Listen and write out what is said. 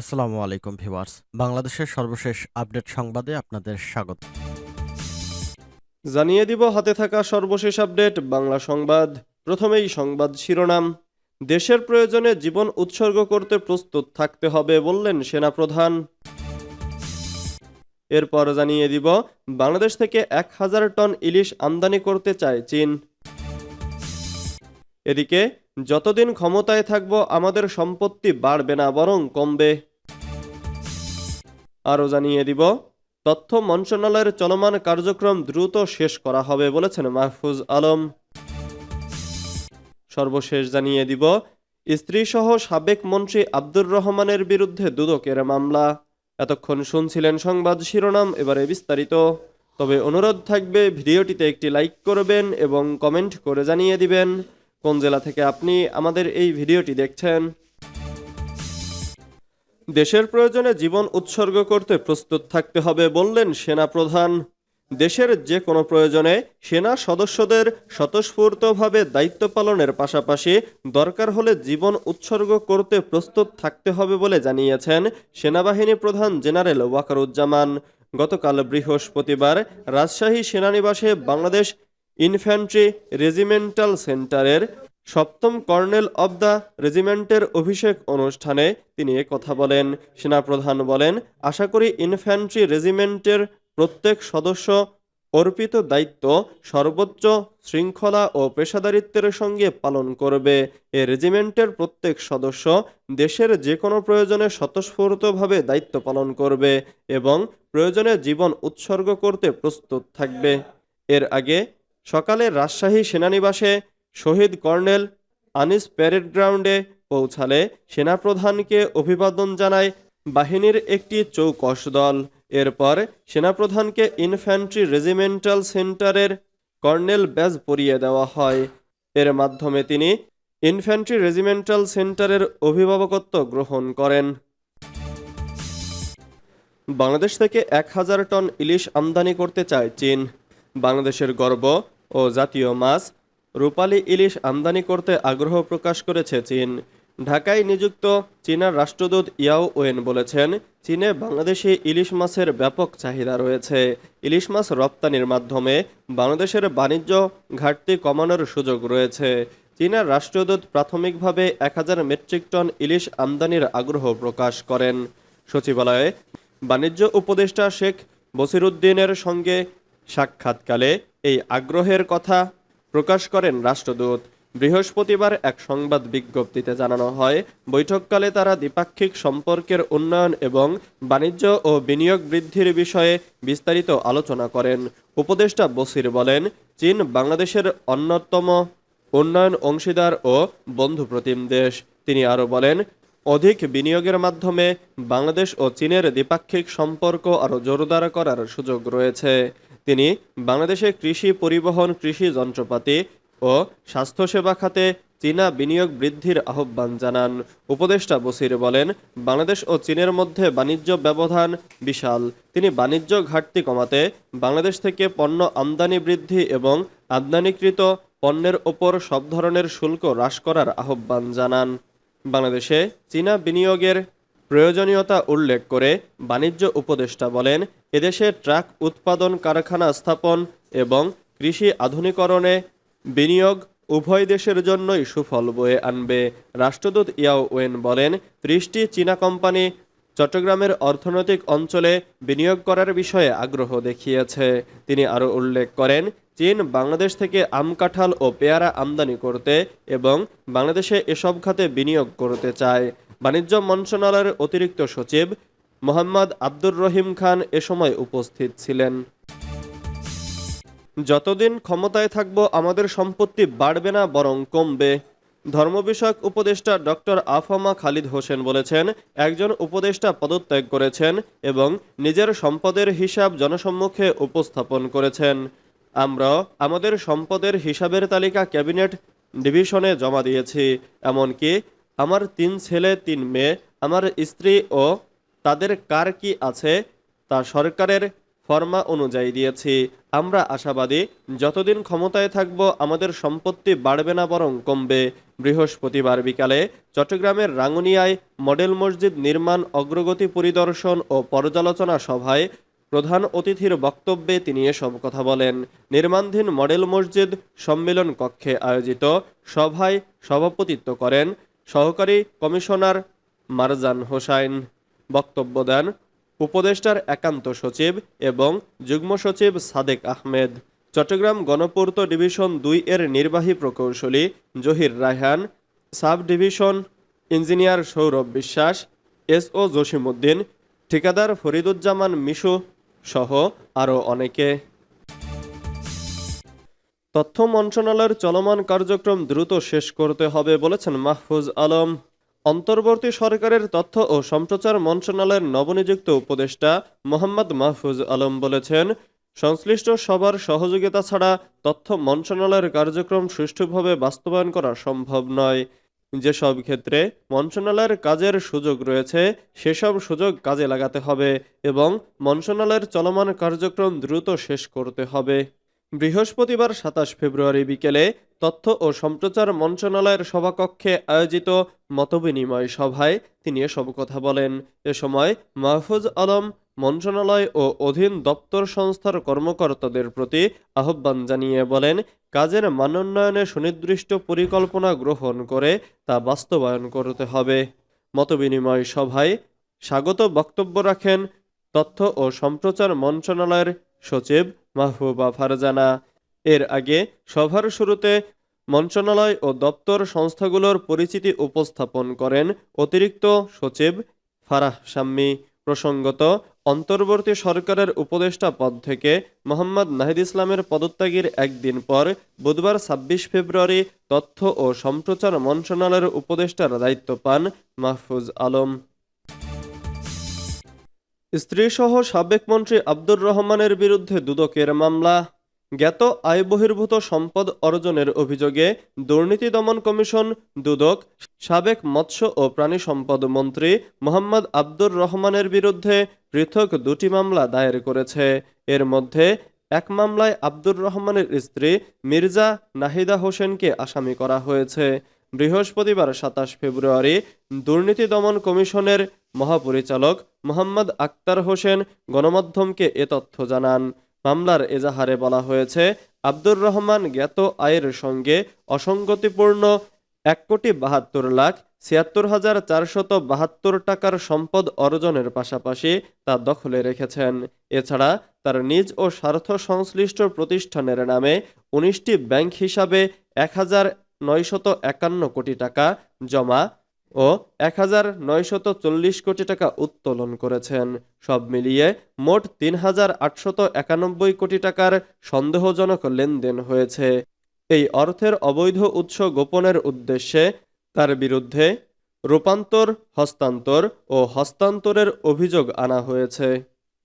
আসসালামু আলাইকুম ভিউয়ার্স। বাংলাদেশের সর্বশেষ আপডেট সংবাদে আপনাদের স্বাগত। জানিয়ে দিব, হাতে থাকা সর্বশেষ আপডেট, বাংলা সংবাদ। প্রথমেই সংবাদ শিরোনাম। দেশের প্রয়োজনে জীবন উৎসর্গ করতে প্রস্তুত থাকতে হবে বললেন সেনাপ্রধান। এরপর জানিয়ে দিব, বাংলাদেশ থেকে এক হাজার টন ইলিশ আমদানি করতে চায় চীন। এদিকে যতদিন ক্ষমতায় থাকব, আমাদের সম্পত্তি বাড়বে না, বরং কমবে। আরও জানিয়ে দিব, তথ্য মন্ত্রণালয়ের চলমান কার্যক্রম দ্রুত শেষ করা হবে বলেছেন মাহফুজ আলম। সর্বশেষ জানিয়ে দিব, স্ত্রীসহ সাবেক মন্ত্রী আব্দুর রহমানের বিরুদ্ধে দুদকের মামলা। এতক্ষণ শুনছিলেন সংবাদ শিরোনাম, এবারে বিস্তারিত। তবে অনুরোধ থাকবে, ভিডিওটিতে একটি লাইক করবেন এবং কমেন্ট করে জানিয়ে দিবেন। কোন জেলা থেকে আপনি আমাদের এই ভিডিওটি দেখছেন? দেশের প্রয়োজনে জীবন উৎসর্গ করতে প্রস্তুত থাকতে হবে বললেন সেনাপ্রধান। দেশের যে কোনো প্রয়োজনে সেনা সদস্যদের স্বতঃস্ফূর্তভাবে দায়িত্ব পালনের পাশাপাশি দরকার হলে জীবন উৎসর্গ করতে প্রস্তুত থাকতে হবে বলে জানিয়েছেন সেনাবাহিনী প্রধান জেনারেল ওয়াকারুজ্জামান। গতকাল বৃহস্পতিবার রাজশাহী সেনানিবাসে বাংলাদেশ ইনফ্যান্ট্রি রেজিমেন্টাল সেন্টারের সপ্তম কর্নেল অব দ্য রেজিমেন্টের অভিষেক অনুষ্ঠানে তিনি কথা বলেন। সেনাপ্রধান বলেন, আশা করি ইনফ্যান্ট্রি রেজিমেন্টের প্রত্যেক সদস্য অর্পিত দায়িত্ব সর্বোচ্চ শৃঙ্খলা ও পেশাদারিত্বের সঙ্গে পালন করবে। এ রেজিমেন্টের প্রত্যেক সদস্য দেশের যে কোনো প্রয়োজনে স্বতঃস্ফূর্তভাবে দায়িত্ব পালন করবে এবং প্রয়োজনে জীবন উৎসর্গ করতে প্রস্তুত থাকবে। এর আগে সকালে রাজশাহী সেনানিবাসে শহীদ কর্নেল আনিস প্যারেড গ্রাউন্ডে পৌঁছালে সেনাপ্রধানকে অভিবাদন জানায় বাহিনীর একটি চৌকস দল। এরপর সেনাপ্রধানকে ইনফ্যান্ট্রি রেজিমেন্টাল সেন্টারের কর্নেল ব্যাজ পরিয়ে দেওয়া হয়। এর মাধ্যমে তিনি ইনফ্যান্ট্রি রেজিমেন্টাল সেন্টারের অভিভাবকত্ব গ্রহণ করেন। বাংলাদেশ থেকে এক হাজার টন ইলিশ আমদানি করতে চায় চীন। বাংলাদেশের গর্ব ও জাতীয় মাছ, রূপালী ইলিশ আমদানি করতে আগ্রহ প্রকাশ করেছে চীন। ঢাকায় নিযুক্ত চীনা রাষ্ট্রদূত ইয়াও ওয়েন বলেছেন, চীনে বাংলাদেশি ইলিশ মাছের ব্যাপক চাহিদা রয়েছে। ইলিশ মাছ রপ্তানির মাধ্যমে বাংলাদেশের বাণিজ্য ঘাটতি কমানোর সুযোগ রয়েছে। চীনা রাষ্ট্রদূত প্রাথমিকভাবে এক হাজার মেট্রিক টন ইলিশ আমদানির আগ্রহ প্রকাশ করেন। সচিবালয়ে বাণিজ্য উপদেষ্টা শেখ বসিরুদ্দিনের সঙ্গে সাক্ষাৎকালে এই আগ্রহের কথা প্রকাশ করেন রাষ্ট্রদূত। বৃহস্পতিবার এক সংবাদ বিজ্ঞপ্তিতে জানানো হয়, বৈঠককালে তারা দ্বিপাক্ষিক সম্পর্কের উন্নয়ন এবং বাণিজ্য ও বিনিয়োগ বৃদ্ধির বিষয়ে বিস্তারিত আলোচনা করেন। উপদেষ্টা বসির বলেন, চীন বাংলাদেশের অন্যতম উন্নয়ন অংশীদার ও বন্ধু প্রতিম দেশ। তিনি আরও বলেন অধিক বিনিয়োগের মাধ্যমে বাংলাদেশ ও চীনের দ্বিপাক্ষিক সম্পর্ক আরও জোরদার করার সুযোগ রয়েছে। তিনি বাংলাদেশে কৃষি পরিবহন, কৃষি যন্ত্রপাতি ও স্বাস্থ্যসেবা খাতে চীনা বিনিয়োগ বৃদ্ধির আহ্বান জানান। উপদেষ্টা বসির বলেন, বাংলাদেশ ও চীনের মধ্যে বাণিজ্য ব্যবধান বিশাল। তিনি বাণিজ্য ঘাটতি কমাতে বাংলাদেশ থেকে পণ্য আমদানি বৃদ্ধি এবং আমদানিকৃত পণ্যের ওপর সব ধরনের শুল্ক হ্রাস করার আহ্বান জানান। বাংলাদেশে চীনা বিনিয়োগের প্রয়োজনীয়তা উল্লেখ করে বাণিজ্য উপদেষ্টা বলেন, এদেশে ট্রাক উৎপাদন কারখানা স্থাপন এবং কৃষি আধুনিকরণে বিনিয়োগ উভয় দেশের জন্যই সুফল বয়ে আনবে। রাষ্ট্রদূত ইয়াও ওয়েন বলেন, ত্রিশটি চীনা কোম্পানি চট্টগ্রামের অর্থনৈতিক অঞ্চলে বিনিয়োগ করার বিষয়ে আগ্রহ দেখিয়েছে। তিনি আরও উল্লেখ করেন চীন বাংলাদেশ থেকে আম কাঁঠাল ও পেয়ারা আমদানি করতে এবং বাংলাদেশে এসব খাতে বিনিয়োগ করতে চায়। বাণিজ্য মন্ত্রণালয়ের অতিরিক্ত সচিব মোহাম্মদ আব্দুর রহিম খান এ সময় উপস্থিত ছিলেন। যতদিন ক্ষমতায় থাকব, আমাদের সম্পত্তি বাড়বে না, বরং কমবে। ধর্ম বিষয়ক উপদেষ্টা ডক্টর আফামা খালিদ হোসেন বলেছেন, একজন উপদেষ্টা পদত্যাগ করেছেন এবং নিজের সম্পদের হিসাব জনসম্মুখে উপস্থাপন করেছেন। আমরা আমাদের সম্পদের হিসাবের তালিকা ক্যাবিনেট ডিভিশনে জমা দিয়েছি। এমনকি আমার তিন ছেলে, তিন মেয়ে, আমার স্ত্রী ও তাদের কার কি আছে তা সরকারের ফর্মা অনুযায়ী দিয়েছি। আমরা আশাবাদী যতদিন ক্ষমতায় থাকব, আমাদের সম্পত্তি বাড়বে না বরং কমবে। বৃহস্পতিবার বিকালে চট্টগ্রামের রাঙ্গুনিয়ায় মডেল মসজিদ নির্মাণ, অগ্রগতি পরিদর্শন ও পর্যালোচনা সভায় প্রধান অতিথির বক্তব্যে তিনি এসব কথা বলেন। নির্মাণধীন মডেল মসজিদ সম্মেলন কক্ষে আয়োজিত সভায় সভাপতিত্ব করেন সহকারী কমিশনার মারজান হোসাইন। বক্তব্য দেন উপদেষ্টার একান্ত সচিব এবং যুগ্ম সচিব সাদেক আহমেদ। চট্টগ্রাম গণপূর্ত ডিভিশন দুই এর নির্বাহী প্রকৌশলী Zahir Raihan, sub division engineer Sourav Biswas, S O Jasimuddin, ঠিকাদার ফরিদুজ্জামান মিশু সহ আরও অনেকে। তথ্য মন্ত্রণালয়ের চলমান কার্যক্রম দ্রুত শেষ করতে হবে বলেছেন মাহফুজ আলম। অন্তর্বর্তী সরকারের তথ্য ও সম্প্রচার মন্ত্রণালয়ের নবনিযুক্ত উপদেষ্টা মোহাম্মদ মাহফুজ আলম বলেছেন, সংশ্লিষ্ট সবার সহযোগিতা ছাড়া তথ্য মন্ত্রণালয়ের কার্যক্রম সুষ্ঠুভাবে বাস্তবায়ন করা সম্ভব নয়। যেসব ক্ষেত্রে মন্ত্রণালয়ের কাজের সুযোগ রয়েছে, সেসব সুযোগ কাজে লাগাতে হবে এবং মন্ত্রণালয়ের চলমান কার্যক্রম দ্রুত শেষ করতে হবে। বৃহস্পতিবার সাতাশ ফেব্রুয়ারি বিকেলে তথ্য ও সম্প্রচার মন্ত্রণালয়ের সভাকক্ষে আয়োজিত মতবিনিময় সভায় তিনি এসব কথা বলেন। এ সময় মাহফুজ আলম মন্ত্রণালয় ও অধীন দপ্তর সংস্থার কর্মকর্তাদের প্রতি আহ্বান জানিয়ে বলেন, কাজের মানোন্নয়নে সুনির্দিষ্ট পরিকল্পনা গ্রহণ করে তা বাস্তবায়ন করতে হবে। মতবিনিময় সভায় স্বাগত বক্তব্য রাখেন তথ্য ও সম্প্রচার মন্ত্রণালয়ের সচিব মাহবুবা ফারজানা। এর আগে সভার শুরুতে মন্ত্রণালয় ও দপ্তর সংস্থাগুলোর পরিচিতি উপস্থাপন করেন অতিরিক্ত সচিব ফারাহ শাম্মী। প্রসঙ্গত অন্তর্বর্তী সরকারের উপদেষ্টা পদ থেকে মোহাম্মদ নাহিদ ইসলামের পদত্যাগের একদিন পর বুধবার ছাব্বিশ ফেব্রুয়ারি তথ্য ও সম্প্রচার মন্ত্রণালয়ের উপদেষ্টার দায়িত্ব পান মাহফুজ আলম। স্ত্রীসহ সাবেক মন্ত্রী আব্দুর রহমানের বিরুদ্ধে দুদকের মামলা। জ্ঞাত আয় বহির্ভূত সম্পদ অর্জনের অভিযোগে দুর্নীতি দমন কমিশন দুদক, সাবেক মৎস্য ও প্রাণী সম্পদ মন্ত্রী মোহাম্মদ আব্দুর রহমানের বিরুদ্ধে পৃথক দুটি মামলা দায়ের করেছে। এর মধ্যে এক মামলায় আব্দুর রহমানের স্ত্রী মির্জা নাহিদা হোসেনকে আসামি করা হয়েছে। বৃহস্পতিবার সাতাশ ফেব্রুয়ারি দুর্নীতি দমন কমিশনের মহাপরিচালক মোহাম্মদ আক্তার হোসেন গণমাধ্যমকে এ তথ্য জানান। মামলার এজাহারে বলা হয়েছে, আব্দুর রহমান জ্ঞাত আয়ের সঙ্গে অসঙ্গতিপূর্ণ এক কোটি বাহাত্তর লাখ ছিয়াত্তর হাজার চারশত বাহাত্তর টাকার সম্পদ অর্জনের পাশাপাশি তা দখলে রেখেছেন। এছাড়া তার নিজ ও স্বার্থ সংশ্লিষ্ট প্রতিষ্ঠানের নামে উনিশটি ব্যাংক হিসাবে এক হাজার নয়শত একান্ন কোটি টাকা জমা ও এক হাজার নয়শত চল্লিশ কোটি টাকা উত্তোলন করেছেন। সব মিলিয়ে মোট তিন হাজার আটশত একানব্বই কোটি টাকার সন্দেহজনক লেনদেন হয়েছে। এই অর্থের অবৈধ উৎস গোপনের উদ্দেশ্যে তার বিরুদ্ধে রূপান্তর, হস্তান্তর ও হস্তান্তরের অভিযোগ আনা হয়েছে।